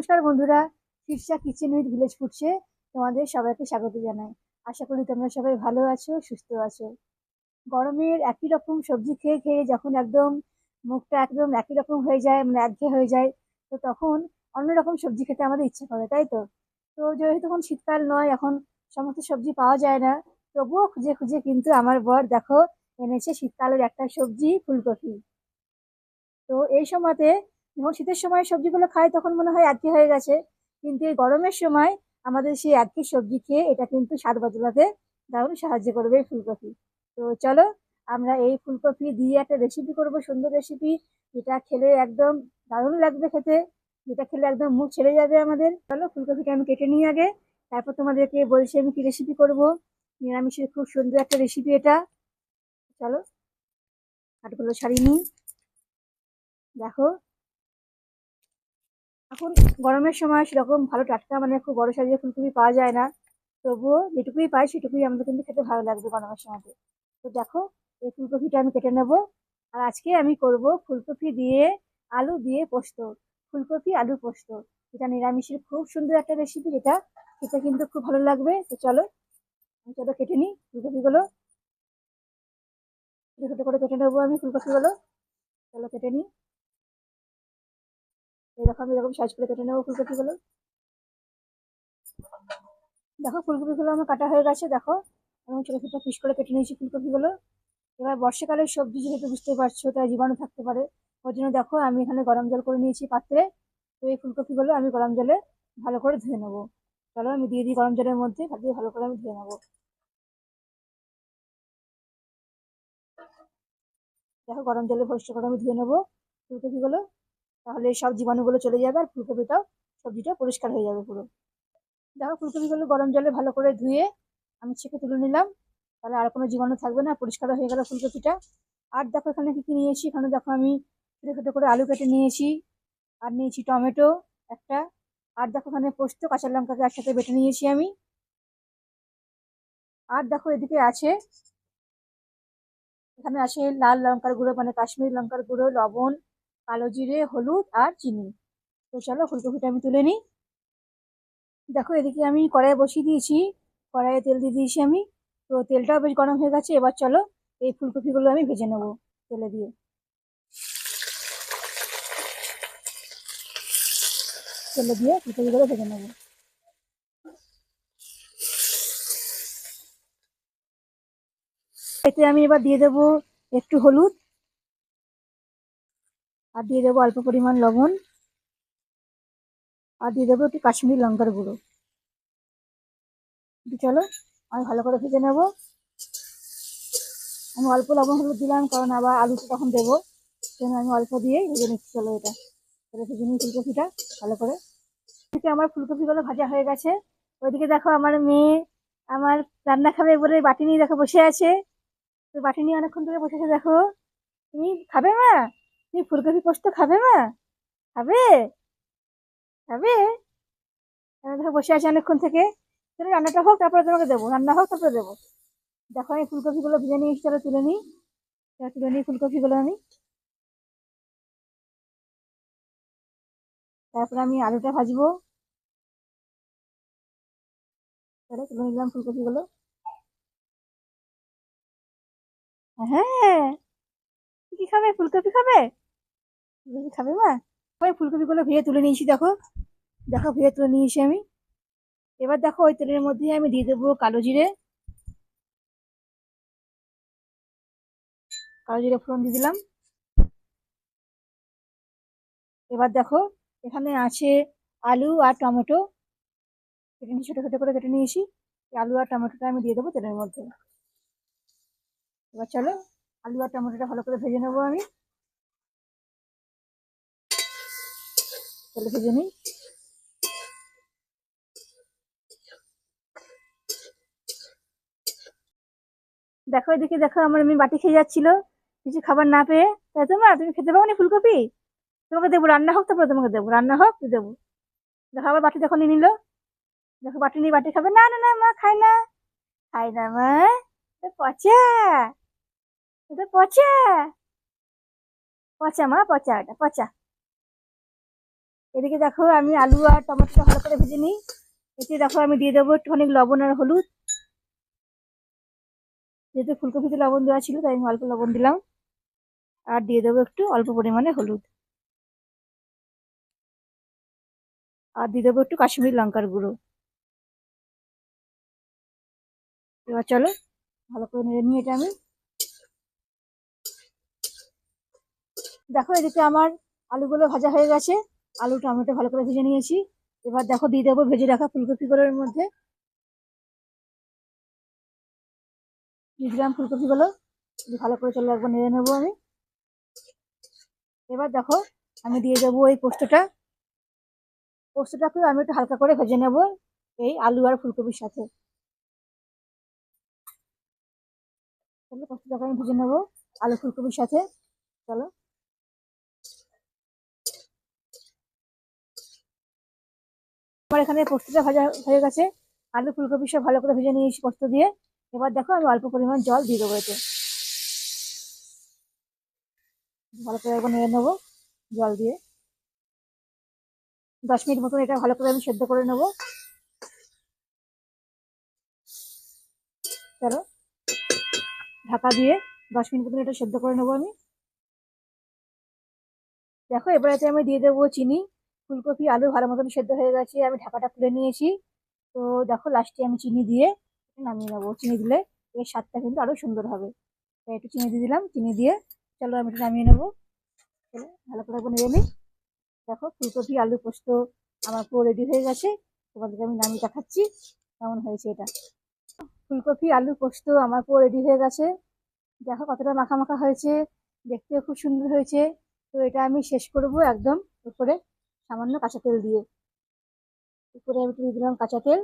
নমস্কার বন্ধুরা Shirsha kitchen with village ফুডসে তোমাদের সবাইকে স্বাগত জানাই। আশা করি তোমরা সবাই ভালো আছো, সুস্থ আছো। গরমের একই রকম সবজি খেয়ে খেয়ে যখন একদম মুখটা একদম একই রকম হয়ে যায় মানে একঘেয়ে হয়ে যায়, তো তখন অন্যরকম সবজি খেতে আমাদের ইচ্ছে করে, তাই তো? তো যেহেতু তখন শীতকাল নয়, এখন সমস্ত সবজি পাওয়া যায় না, তবুও খুঁজে খুঁজে কিন্তু আমার বর দেখো এনেছে শীতকালের একটা সবজি, ফুলকপি। তো এই সময়তে যখন শীতের সময় সবজিগুলো খাই, তখন মনে হয় একঘেয়ে হয়ে গেছে। কিন্তু এই গরমের সময় আমাদের সেই একঘেয়ে সবজি খেয়ে এটা কিন্তু স্বাদ বদলাতে দারুণ সাহায্য করবে এই ফুলকপি। তো চলো, আমরা এই ফুলকপি দিয়ে একটা রেসিপি করব, সুন্দর রেসিপি যেটা খেলে একদম দারুণ লাগবে খেতে, যেটা খেলে একদম মুখ ছেড়ে যাবে আমাদের। চলো, ফুলকপিটা আমি কেটে নিই আগে। তারপর তোমাদেরকে বলছি আমি কি রেসিপি করব। নিরামিষের খুব সুন্দর একটা রেসিপি এটা। চলো কাঠগুলো ছাড়িয়ে দেখো এখন গরমের সময় সেরকম ভালো টাটকা মানে খুব বড় সাইজের ফুলকপি পাওয়া যায় না। তবুও যেটুকুই পাই সেটুকুই আমাদের কিন্তু খেতে ভালো লাগবে গরমের সময়তে। তো দেখো, এই ফুলকপিটা আমি কেটে নেব। আর আজকে আমি করব ফুলকপি দিয়ে আলু দিয়ে পোস্ত। ফুলকপি আলু পোস্ত। এটা নিরামিষের খুব সুন্দর একটা রেসিপি যেটা। খেতে কিন্তু খুব ভালো লাগবে। তো চলো, আমি চলো কেটে নিই ফুলকপিগুলো। ছোটো ছোটো করে কেটে নেব আমি ফুলকপিগুলো। চলো কেটে নিই। এরকম এরকম সাইজ করে কেটে নেব ফুলকপিগুলো। দেখো, ফুলকপিগুলো আমার কাটা হয়ে গেছে, দেখো। এবং ছোটো ছোটো পিস করে কেটে নিয়েছি ফুলকপিগুলো। এবার বর্ষাকালের সবজি যেহেতু বুঝতে পারছ, তাই জীবাণু থাকতে পারে। ওর জন্য দেখো, আমি এখানে গরম জল করে নিয়েছি পাত্রে। তো এই ফুলকপিগুলো আমি গরম জলে ভালো করে ধুয়ে নেব। চলো, আমি দিয়ে দিই গরম জলের মধ্যে দিয়ে ভালো করে আমি ধুয়ে নেব। দেখো, গরম জলে পরিষ্কার করে আমি ধুয়ে নেব ফুলকপিগুলো। তাহলে সব জীবাণুগুলো চলে যাবে আর ফুলকপিটাও সবজিটা পরিষ্কার হয়ে যাবে পুরো। দেখো, ফুলকপিগুলো গরম জলে ভালো করে ধুয়ে আমি ছেঁকে তুলে নিলাম। তাহলে আর কোনো জীবাণু থাকবে না, পরিষ্কার হয়ে গেল ফুলকপিটা। আর দেখো, এখানে কী কী নিয়েছি এখানে দেখো, আমি ছোটো ছোটো করে আলু কেটে নিয়েছি। আর নিয়েছি টমেটো একটা। আর দেখো, এখানে পোস্ত, কাঁচা লঙ্কাকে একসাথে বেটে নিয়েছি আমি। আর দেখো, এদিকে আছে, এখানে আছে লাল লঙ্কার গুঁড়ো মানে কাশ্মীর লঙ্কার গুঁড়ো, লবণ কালো জিরে, হলুদ আর চিনি। তো চলো ফুলকপিটা আমি তুলে নিই। দেখো এদিকে আমি কড়াইয়ে বসিয়ে দিয়েছি। কড়াইয়ে তেল দিয়ে দিয়েছি আমি। তো তেলটাও বেশ গরম হয়ে গেছে। এবার চলো এই ফুলকপিগুলো আমি ভেজে নেব তেলে দিয়ে। তেলে দিয়ে ফুলকপিগুলো ভেজে নেব। এতে আমি এবার দিয়ে দেবো একটু হলুদ আর দিয়ে দেবো অল্প পরিমাণ লবণ। আর দিয়ে দেবো একটু কাশ্মীরি লঙ্কার গুঁড়ো। চলো, আমি ভালো করে ভেজে নেব। আমি অল্প লবণ হলুদ দিলাম, কারণ আবার আলুটা তখন দেবো। সেজন্য আমি অল্প দিয়েই ভেজে নিচ্ছি, চলো এটা। ভেজে নিই ফুলকপিটা, ভালো করে। এদিকে আমার ফুলকপিগুলো ভাজা হয়ে গেছে। ওইদিকে দেখো আমার মেয়ে আমার রান্না খাবে বলে বাটি নিয়ে দেখো বসে আছে। তো বাটি নিয়ে অনেকক্ষণ ধরে বসে আছে, দেখো। তুমি খাবে মা? তুমি ফুলকপি পোস্ত খাবে মা? খাবে? খাবে? দেখো বসে আছে অনেকক্ষণ থেকে। চলো রান্নাটা হোক, তারপরে তোমাকে দেবো। রান্না হোক, তারপরে দেবো। দেখো আমি ফুলকপিগুলো ভেজে নিয়ে চলো তুলে নিই। তুলে নিই ফুলকপিগুলো আমি। তারপরে আমি আলুটা ভাজবো। চলো তুলে নিলাম ফুলকপিগুলো। হ্যাঁ কি খাবে? ফুলকপি খাবে? ফুলকপি খাবে মা? ওই ফুলকপিগুলো ভেজে তুলে নিয়েছি, দেখো। দেখো ভেজে তুলে নিয়েছি আমি। এবার দেখো, ওই তেলের মধ্যে আমি দিয়ে দেবো কালো জিরে। কালো জিরে ফোড়ন দিয়ে দিলাম। এবার দেখো, এখানে আছে আলু আর টমেটো। কেটে নিয়ে ছোটো ছোটো করে কেটে নিয়েছি। আলু আর টমেটোটা আমি দিয়ে দেবো তেলের মধ্যে। এবার চলো, আলু আর টমেটোটা ভালো করে ভেজে নেব আমি। দেখো এদিকে দেখো আমার মেয়ে বাটি খেয়ে যাচ্ছিল। কিছু খাবার না পেয়ে। তাই তো মা তুমি খেতে পাবো না ফুলকপি? তোমাকে দেবো, রান্না হোক, তারপরে তোমাকে দেবো। রান্না হোক তুই দেবো। দেখো আবার বাটি দেখো নিয়ে নিল। দেখো বাটি নিয়ে বাটি খাবে। না না না, মা খাই না। খাই না, মা। পচা। পচা। পচা, মা, পচা এটা, পচা। এদিকে দেখো আমি আলু আর টমেটোটা ভালো করে ভেজে নিই। এতে দেখো আমি দিয়ে দেবো একটু একটুখানি লবণ আর হলুদ। যেহেতু ফুলকপিতে লবণ দেওয়া ছিল, তাই আমি অল্প লবণ দিলাম। আর দিয়ে দেবো একটু অল্প পরিমাণে হলুদ। আর দিয়ে দেবো একটু কাশ্মীরি লঙ্কার গুঁড়ো। এবার চলো, ভালো করে নেড়ে নিয়ে এটা আমি। দেখো এদিকে আমার আলুগুলো ভাজা হয়ে গেছে। আলু, টমেটো ভালো করে ভেজে নিয়েছি। এবার দেখো দিয়ে দেবো ভেজে রাখা ফুলকপি ফুলকপিগুলোর মধ্যে। দিলাম ফুলকপিগুলো ভালো করে চলে একবার নেড়ে নেব আমি। এবার দেখো আমি দিয়ে দেবো এই পোস্তটা। পোস্তটাকে আমি একটু হালকা করে ভেজে নেব এই আলু আর ফুলকপির সাথে। পোস্তটাকে আমি ভেজে নেব আলু ফুলকপির সাথে। চলো। আমার এখানে পোস্তটা ভাজা হয়ে গেছে। আলু ফুলকপি সব ভালো করে ভেজে নিয়েছি পোস্ত দিয়ে। এবার দেখো আমি অল্প পরিমাণ জল দিয়ে দেবো এতে। ভালো করে একবার নেড়ে নেব জল দিয়ে। দশ মিনিট মতন এটা ভালো করে আমি সেদ্ধ করে নেব। চলো। ঢাকা দিয়ে দশ মিনিট মতন এটা সেদ্ধ করে নেব আমি। দেখো এবারে আমি দিয়ে দেবো চিনি। ফুলকপি, আলু ভালো মতন সেদ্ধ হয়ে গেছে, আমি ঢাকাটা খুলে নিয়েছি। তো দেখো লাস্টে আমি চিনি দিয়ে নামিয়ে নেব। চিনি দিলে এর স্বাদটা কিন্তু আরও সুন্দর হবে। তাই একটু চিনি দিয়ে দিলাম। চিনি দিয়ে চলো আমি এটা নামিয়ে নেব। ভালো করে নেড়ে নিই। দেখো, ফুলকপি, আলু পোস্ত আমার পুরো রেডি হয়ে গেছে। তোমাদেরকে আমি নামিয়ে দেখাচ্ছি কেমন হয়েছে এটা। ফুলকপি, আলু পোস্ত আমার পুরো রেডি হয়ে গেছে। দেখো, কতটা মাখা মাখা হয়েছে। দেখতেও খুব সুন্দর হয়েছে। তো এটা আমি শেষ করব একদম উপরে। সামান্য কাঁচা তেল দিয়ে। উপরে আমি দিয়ে দিলাম কাঁচা তেল।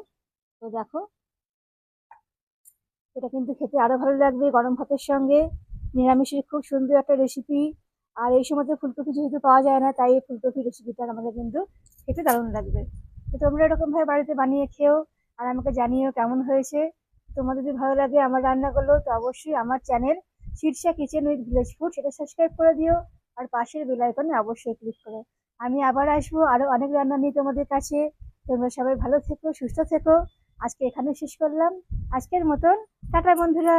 তো দেখো, এটা কিন্তু খেতে আরও ভালো লাগবে গরম ভাতের সঙ্গে। নিরামিষের খুব সুন্দর একটা রেসিপি আর এই সময় ফুলকপি যেহেতু পাওয়া যায় না, তাই এই ফুলকপি রেসিপিটা আমাদের কিন্তু খেতে দারুণ লাগবে। তো তোমরা এরকমভাবে বাড়িতে বানিয়ে খেও আর আমাকে জানিও কেমন হয়েছে। তোমাদের যদি ভালো লাগে আমার রান্নাগুলো, তো অবশ্যই আমার channel Shirsha kitchen with village food সেটা সাবস্ক্রাইব করে দিও। আর পাশের বেল আইকনে অবশ্যই ক্লিক করো। আমি আবার আসব আরও অনেক রান্না নিয়ে তোমাদের কাছে। তোমরা সবাই ভালো থেকো, সুস্থ থেকো। আজকে এখানে শেষ করলাম। আজকের মতন, টাটা বন্ধুরা।